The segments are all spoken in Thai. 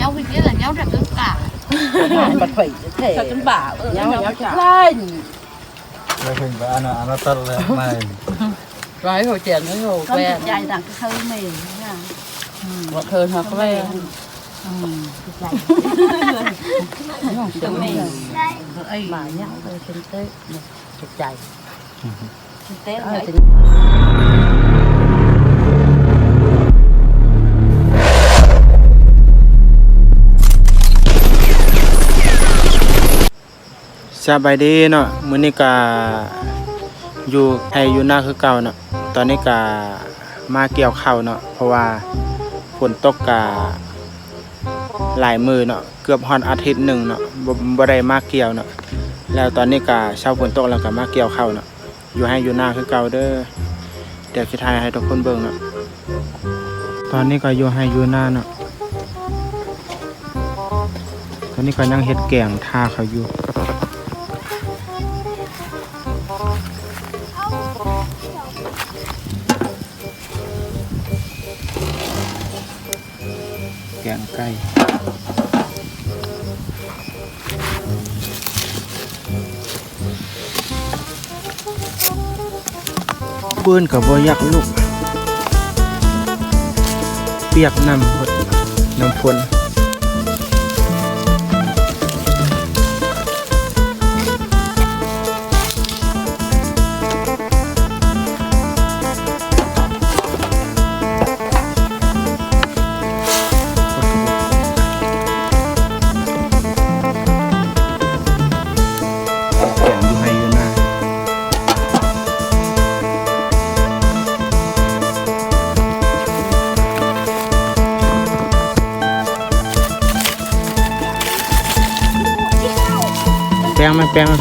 nhau vì kia là nhau ra cứ cả บัดไผ่แท้เขาจนบ่าเออเงาเงาเงาจ้ะจะไล่ไม่ถึงไปอันนั้นอันนั้น สบายดีเนาะมื้อนี้ก็อยู่ให้อยู่หน้าคือเก่าเนาะตอนนี้ก็มาเกี่ยวข้าวเนาะเพราะว่าฝนตกก็หลายมือเนาะเกือบฮอดอาทิตย์หนึ่งเนาะบ่บ่ได้มาเกี่ยวเนาะแล้วตอนนี้ก็เช้าฝนตกแล้วก็มาเกี่ยวข้าวเนาะอยู่ให้อยู่หน้าคือเก่าเด้อเดี๋ยวสิถ่ายให้ทุกคนเบิ่งเนาะตอนนี้ก็อยู่ให้อยู่หน้าเนาะตอนนี้ก็ยังเฮ็ดแกงท่าเขาอยู่ ปื้นกับบ่อยักลูก เปียกน้ำพดน้ำฝน แป้งม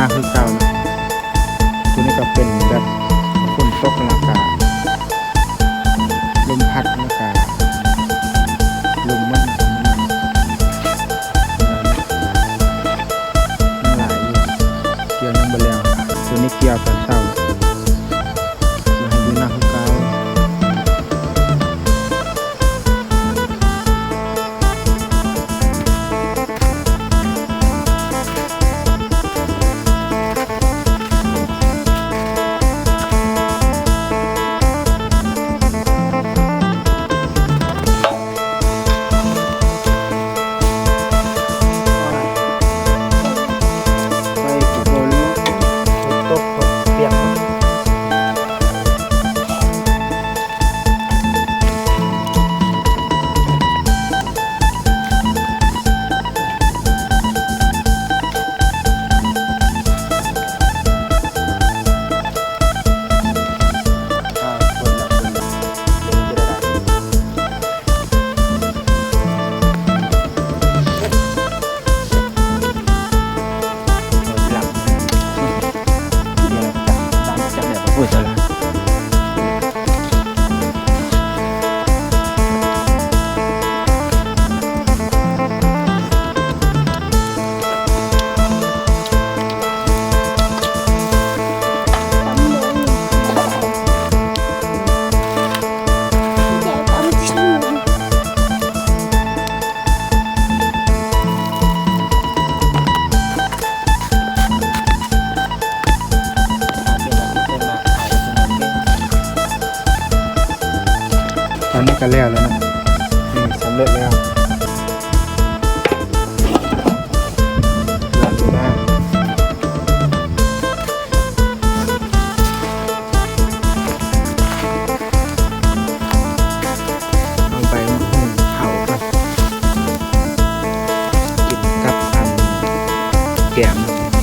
น้าคือเก่านะตัวนี้ก็เป็นแบบฝนตกอากาศลมพัดอากาศลมมันมันหลายอยู่เกี่ยวน้ำบลล์ตัวนี้เกี่ยวกัน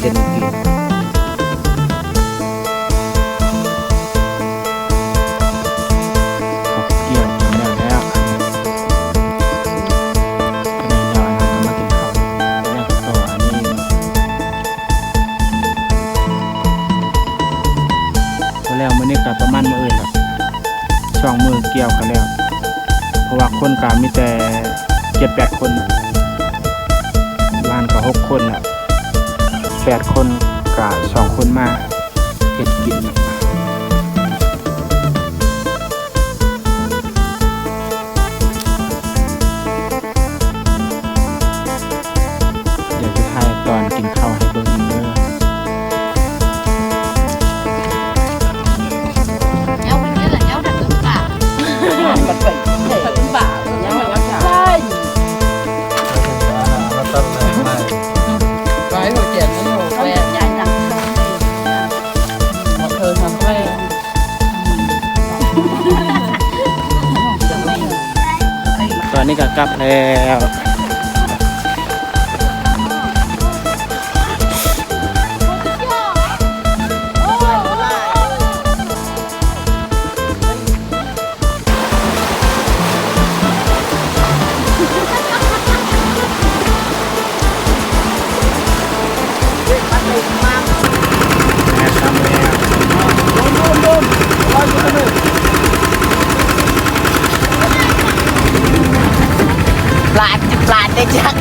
ก็มากินข้าวแล้วก็อันนี้พอแล้วมื้อนี้ก็ประมาณมื้ออื่นแล้วช่องมือเกี่ยวกันแล้ว เพราะว่าคนก็มีแต่เจ็ดแปดคนบ้านก็หกคนน่ะ 8 คนก็สองคนมาเฮ็ดกิน ก็กลับแล้ว